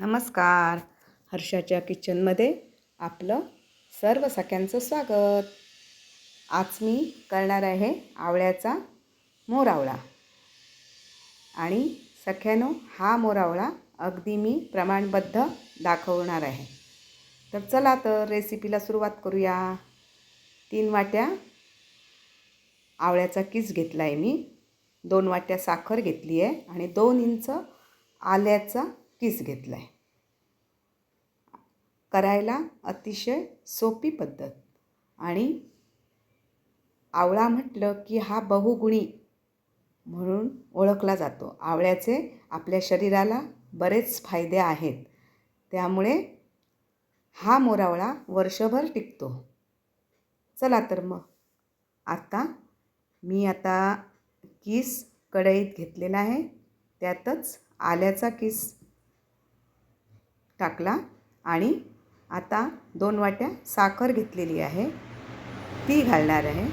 नमस्कार. हर्षाच्या किचनमध्ये आपलं सर्व सख्यांचं स्वागत. आज मी करणार आहे आवळ्याचा मोरावळा. आणि सख्यानो हा मोरावळा अगदी मी प्रमाणबद्ध दाखवणार आहे. तर चला तर रेसिपीला सुरुवात करूया. तीन वाट्या आवळ्याचा किस घेतला आहे मी. दोन वाट्या साखर घेतली आहे आणि दोन इंच आल्याचा किस घेतला आहे करायला अतिशय सोपी पद्धत. आणि आवळा म्हटलं की हा बहुगुणी म्हणून ओळखला जातो. आवळ्याचे आपल्या शरीराला बरेच फायदे आहेत. त्यामुळे हा मोरावळा वर्षभर टिकतो. चला तर मग. आता मी आता किस कढईत घेतलेला आहे. त्यातच आल्याचा किस. टाकला आणि आता दोन वाट्या साखर घेतलेली आहे. ती घालणार आहे.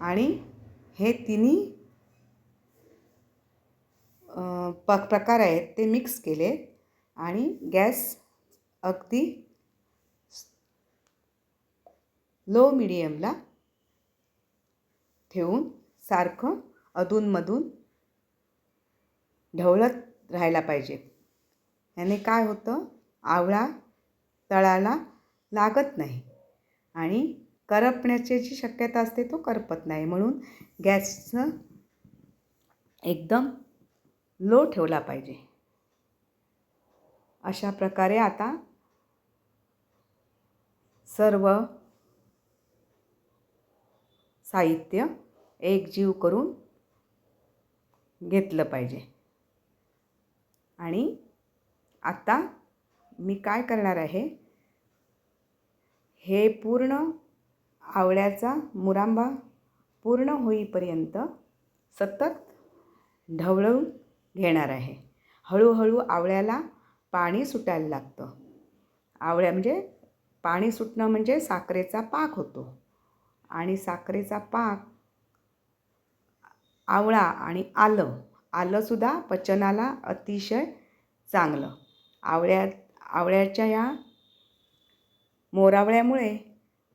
आणि हे तिन्ही प प्रकार आहेत ते मिक्स केले आणि गॅस अगदी लो मिडियमला ठेवून सारखं अधूनमधून ढवळत राहायला पाहिजे. याने काय होतं? आवळा तळाला लागत नाही. आणि करपण्याची जी शक्यता असते तो करपत नाही. म्हणून गॅसचं एकदम लो ठेवला पाहिजे. अशा प्रकारे आता सर्व साहित्य एकजीव करून घेतलं पाहिजे. आणि आत्ता मी काय करणार आहे? हे पूर्ण आवळ्याचा मुरांबा पूर्ण होईपर्यंत सतत ढवळून घेणार आहे. हळूहळू आवळ्याला पाणी सुटायला लागतं. आवळ्या म्हणजे पाणी सुटणं म्हणजे साखरेचा पाक होतो. आणि साखरेचा पाक आवळा आणि आलं आलंसुद्धा पचनाला अतिशय चांगलं. आवळ्या आवळ्याच्या या मोरावळ्यामुळे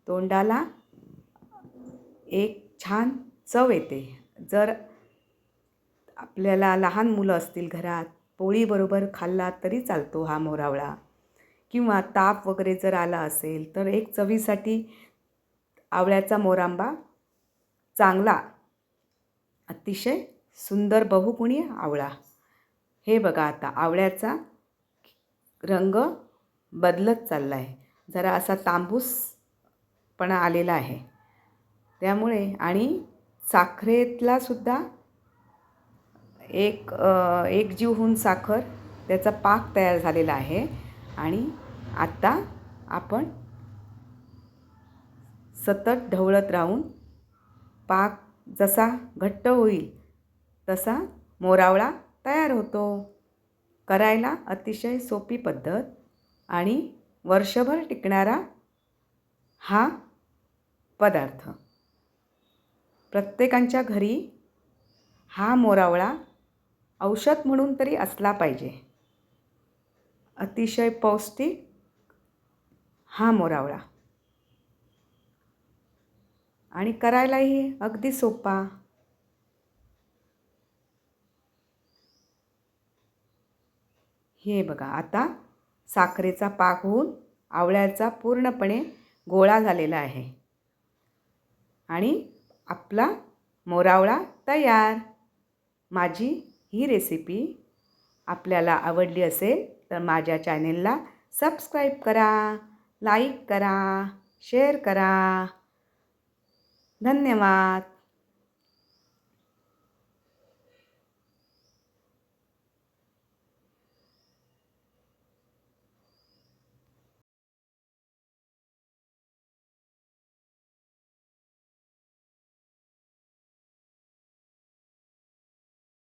तोंडाला एक छान चव येते. जर आपल्याला लहान मुलं असतील घरात पोळीबरोबर खाल्ला तरी चालतो हा मोरावळा. किंवा ताप वगैरे जर आला असेल तर एक चवीसाठी आवळ्याचा मोरांबा चांगला अतिशय सुंदर बहुगुणी आवळा. हे बघा आता आवळ्याचा रंग बदलत चालला आहे. जरा असा तांबूसपणा आलेला आहे. त्यामुळे आणि साखरेतला सुद्धा एक अ, एकजीव होऊन साखर त्याचा पाक तयार झालेला आहे. आणि आत्ता आपण सतत ढवळत राहून पाक जसा घट्ट होईल तसा मोरावळा तयार होतो. करायला अतिशय सोपी पद्धत आणि वर्षभर टिकणारा हा पदार्थ. प्रत्येकांच्या घरी हा मोरावळा औषध म्हणून तरी असला पाहिजे. अतिशय पौष्टिक हा मोरावळा. आणि करायलाही अगदी सोपा हे बघा आता साखरेचा पाक होऊन आवळ्याचा पूर्णपणे गोळा झालेला आहे. आणि आपला मोरावळा तयार. माझी ही रेसिपी आपल्याला आवडली असेल तर माझ्या चॅनेलला सबस्क्राईब करा लाईक करा शेअर करा. धन्यवाद.